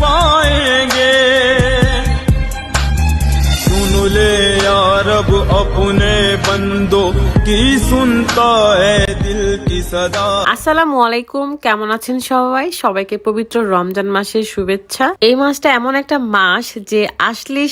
पाएँगे। सुन ले यार अब अपने बंदों की सुनता है আসসালামু আলাইকুম, কেমন আছেন সবাই? সবাইকে পবিত্র রমজান মাসের শুভেচ্ছা। এই মাসটা এমন একটা মাস যে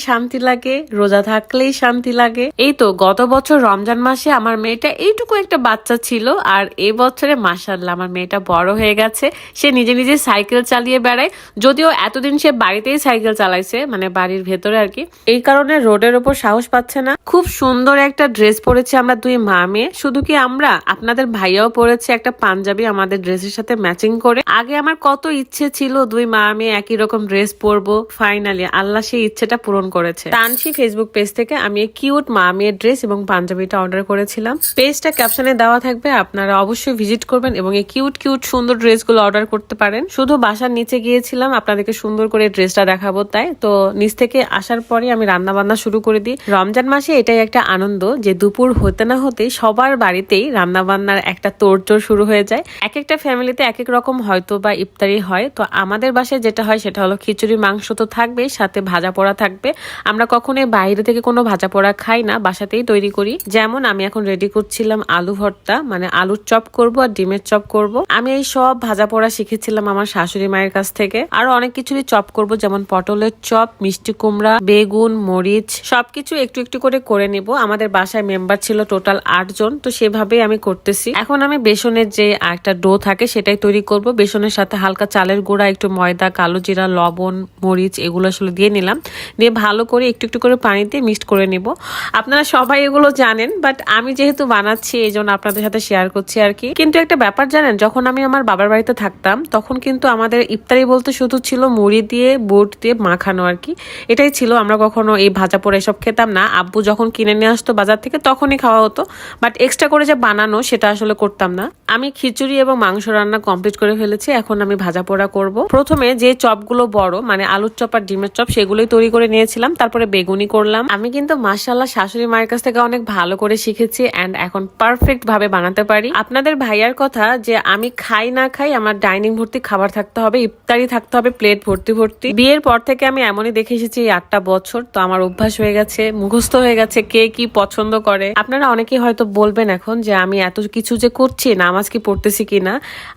শান্তি লাগে, রোজা থাকলেই শান্তি লাগে। এই তো গত বছর রমজান মাসে আমার মেয়েটা এইটুকু একটা বাচ্চা ছিল, আর বছরে মাসাল্লাহ আমার মেয়েটা বড় হয়ে গেছে। সে নিজে নিজে সাইকেল চালিয়ে বেড়ায়, যদিও এতদিন সে বাড়িতেই সাইকেল চালাইছে মানে বাড়ির ভেতরে আর কি। এই কারণে রোডের ওপর সাহস পাচ্ছে না। খুব সুন্দর একটা ড্রেস পরেছে আমরা দুই মা মেয়ে শুধু কি আমরা? আপনাদের ভাইয়াও পরেছে একটা পাঞ্জাবি আমাদের ড্রেসের সাথে ম্যাচিং করে। আগে আমার কত ইচ্ছে ছিল দুই মা মেয়ে একই রকম ড্রেস পরবো। ফাইনালি আল্লাহ সেই ইচ্ছেটা পূরণ করেছে। তানসি ফেসবুক পেজ থেকে আমি কিউট মা মেয়ের ড্রেস এবং পাঞ্জাবিটা অর্ডার করেছিলাম। পেজটা ক্যাপশনে দেওয়া থাকবে, আপনারা অবশ্যই ভিজিট করবেন এবং এই কিউট কিউট সুন্দর ড্রেসগুলো অর্ডার করতে পারেন। শুধু বাসার নিচে গিয়েছিলাম, আপনাদেরকে সুন্দর করে ড্রেসটা দেখাবো তাই। তো নিচ থেকে আসার পরে আমি রান্না বান্না শুরু করে দিই। রমজান মাসে এটাই একটা আনন্দ যে দুপুর হতে না হতে সবার বাড়িতেই রান্না বান্নার একটা তোড়জোড় শুরু হয়ে যায়। এক একটা ফ্যামিলিতে এক এক রকম হয়তো বা ইফতারি হয়। তো আমাদের বাসায় যেটা হয় সেটা হলো খিচুড়ি, মাংস তো থাকবেই, সাথে ভাজা পোড়া থাকবে। আমরা কখনোই বাইরে থেকে কোনো ভাজা পোড়া খাই না, বাসাতেই তৈরি করি। যেমন আমি এখন রেডি করছিলাম আলু ভর্তা মানে আলুর চপ করব আর ডিমের চপ করব। আমি এই সব ভাজা পোড়া শিখেছিলাম আমার শাশুড়ি মায়ের কাছ থেকে। আরও অনেক কিছুরই চপ করব, যেমন পটলের চপ, মিষ্টি কুমড়া, বেগুন, মরিচ, সবকিছু একটু একটু করে করে নিব। আমাদের বাসায় মেম্বার ছিল টোটাল আট জন তো সেভাবেই আমি করতেছি। এখন আমি বেসনের যে একটা ডো থাকে সেটাই তৈরি করব। বেসনের সাথে হালকা চালের গুঁড়া, একটু ময়দা, কালো জিরা, লবণ, মরিচ এগুলো আসলে দিয়ে নিলাম। দিয়ে ভালো করে একটু একটু করে পানি দিয়ে মিক্সড করে নিব। আপনারা সবাই এগুলো জানেন বাট আমি যেহেতু বানাচ্ছি এই জন্য আপনাদের সাথে শেয়ার করছি আর কি। কিন্তু একটা ব্যাপার জানেন, যখন আমি আমার বাবার বাড়িতে থাকতাম, তখন কিন্তু আমাদের ইফতারি বলতে শুধু ছিল মুড়ি দিয়ে, বুট দিয়ে মাখানো আর কি। এটাই ছিল, আমরা কখনো এই ভাজা পোড়া এসব খেতাম না। আব্বু যখন কিনে নিয়ে আসতো বাজার থেকে, তখনই খাওয়া হতো। বাট এক্সট্রা করে যে বানানো, সেটা আসলে করতাম না। আমি খিচুড়ি এবং মাংস রান্না কমপ্লিট করে ফেলেছি, এখন আমি ভাজা পোড়া করব। প্রথমে যে চপগুলো বড় মানে আলুর চপ আর ডিমের চপ, সেগুলোই তৈরি করে নিয়েছিলাম। তারপরে বেগুনি করলাম। আমি কিন্তু মাসাল্লাহ শাশুড়ি মায়ের কাছ থেকে অনেক ভালো করে শিখেছি অ্যান্ড এখন পারফেক্ট ভাবে বানাতে পারি। আপনাদের ভাইয়ার কথা যে আমি খাই না খাই আমার ডাইনিং ভর্তি খাবার থাকতে হবে, ইফতারি থাকতে হবে প্লেট ভর্তি ভর্তি। বিয়ের পর থেকে আমি এমনই দেখে এসেছি, এই আটটা বছর তো আমার অভ্যাস হয়ে গেছে, মুখস্থ হয়ে গেছে কে কি পছন্দ করে। আপনারা অনেকেই হয়তো বলবেন এখন যে আমি এত কিছু যে করছি নামাজ কি পড়তেছি কি না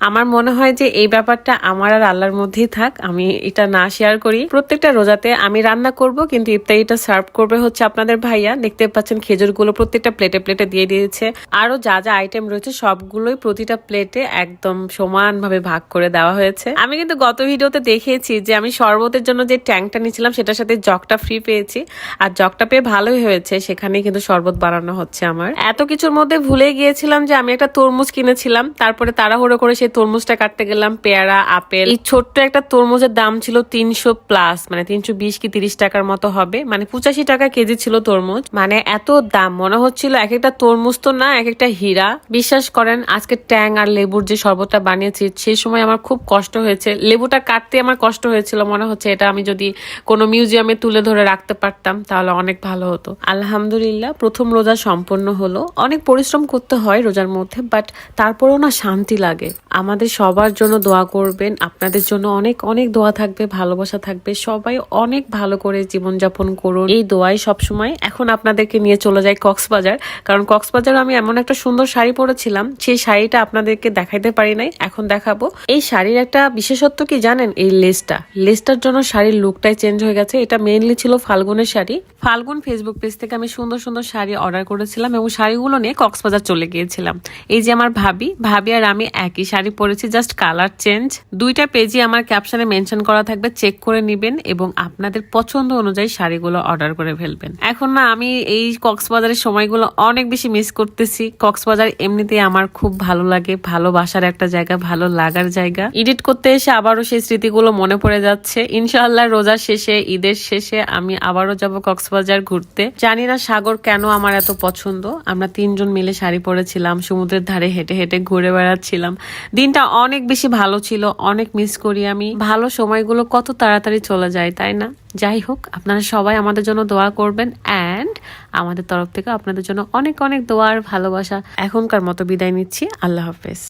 আমার মনে হয় যে এই ব্যাপারটা আমার আর আল্লাহর মধ্যেই থাক, আমি এটা না শেয়ার করি। প্রত্যেকটা রোজাতে আমি রান্না করব, কিন্তু ইফতারিটা সার্ভ করবে হচ্ছে আপনাদের ভাইয়া। দেখতে পাচ্ছেন খেজুরগুলো প্রত্যেকটা প্লেটে প্লেটে দিয়ে দিয়েছে। আরও যা যা আইটেম রয়েছে সবগুলোই প্রতিটা প্লেটে একদম সমানভাবে ভাগ করে দেওয়া হয়েছে। আমি কিন্তু গত ভিডিওতে দেখিয়েছি যে আমি শরবতের জন্য যে ট্যাঙ্কটা নিয়েছিলাম, সেটার সাথে জগটা ফ্রি পেয়েছি। আর জগটা পেয়ে ভালোই হয়েছে, সেখানেই কিন্তু শরবত বানানো হচ্ছে আমার। এত কিছুর মধ্যে ভুলে গিয়েছিলাম যে আমি একটা তরমুজ কিনেছিলাম। তারপরে তাড়াহুড়ো করে সেই তরমুজটা কাটতে গেলাম, পেয়ারা, আপেল। এই ছোট্ট একটা তরমুজের দাম ছিল তিনশো প্লাস মানে তিনশো বিশ কি তিরিশ টাকার মতো হবে। মানে পঁচাশি টাকা কেজি ছিল তরমুজ। মানে এত দাম, মনে হচ্ছিল এক একটা তরমুজ তো না, এক একটা হীরা। বিশ্বাস করেন, আজকে ট্যাং আর লেবুর যে শরবতটা বানিয়েছি সেই সময় আমার খুব কষ্ট হয়েছে। লেবুটা কাটতে আমার কষ্ট হয়েছিল, মনে হচ্ছে এটা আমি যদি কোনো মিউজিয়ামে তুলে ধরে রাখতে পারতাম, তাহলে অনেক ভালো হতো। আলহামদুলিল্লাহ, প্রথম রোজা সম্পন্ন হলো। অনেক পরিশ্রম করতে হয় রোজার মধ্যে বাট তারপরেও না শান্তি লাগে। আমাদের সবার জন্য দোয়া করবেন। আপনাদের জন্য অনেক অনেক দোয়া থাকবে, ভালোবাসা থাকবে। সবাই অনেক ভালো করে জীবনযাপন করুন। এই দোয়াই সবসময় এখন আপনাদেরকে নিয়ে চলে যায় কক্সবাজার। কারণ কক্সবাজার আমি এমন একটা সুন্দর শাড়ি পরেছিলাম সেই শাড়িটা আপনাদেরকে দেখাইতে পারি নাই। এখন দেখাবো। এই শাড়ির একটা বিশেষত্ব কি জানেন? এই লেসটা। লেসটার জন্য শাড়ির লুকটাই চেঞ্জ হয়ে গেছে। এটা মেইনলি ছিল ফাল্গুনের শাড়ি। ফাল্গুন ফেসবুক পেজ থেকে আমি সুন্দর সুন্দর শাড়ি অর্ডার করেছিলাম এবং শাড়িগুলো নিয়ে কক্সবাজার চলে গিয়েছিলাম। এই যে আমার ভাবি ভাবি আর আমি একই শাড়ি পরেছি জাস্ট কালার চেঞ্জ দুইটা পেজই আমার ক্যাপশনে মেনশন করা থাকবে চেক করে নিবেন এবং আপনাদের পছন্দ অনুযায়ী শাড়িগুলো অর্ডার করে ফেলবেন। এখন না, আমি এই কক্সবাজারের সময়গুলো অনেক বেশি মিস করতেছি। কক্সবাজার এমনিতেই আমার খুব ভালো লাগে, ভালোবাসার একটা জায়গা, ভালো লাগার জায়গা। এডিট করতে এসে আবারও সেই স্মৃতিগুলো মনে পড়ে যাচ্ছে। ইনশাআল্লাহ রোজার শেষে, ঈদের শেষে আমি আবারও যাব কক্সবাজার ঘুরতে। জানি না সাগর কেন আমার এত পছন্দ। আমরা তিনজন মিলে শাড়ি পরেছিলাম, সমুদ্রের ধারে হেঁটে হেঁটে ঘুরে বেড়াচ্ছিলাম। দিনটা অনেক বেশি ভালো ছিল, অনেক মিস করি আমি। ভালো সময়গুলো কত তাড়াতাড়ি চলে যায়, তাই না? যাই হোক, আপনারা সবাই আমাদের জন্য দোয়া করবেন অ্যান্ড আমাদের তরফ থেকে আপনাদের জন্য অনেক অনেক দোয়ার ভালোবাসা। এখনকার মতো বিদায় নিচ্ছি, আল্লাহ হাফেজ।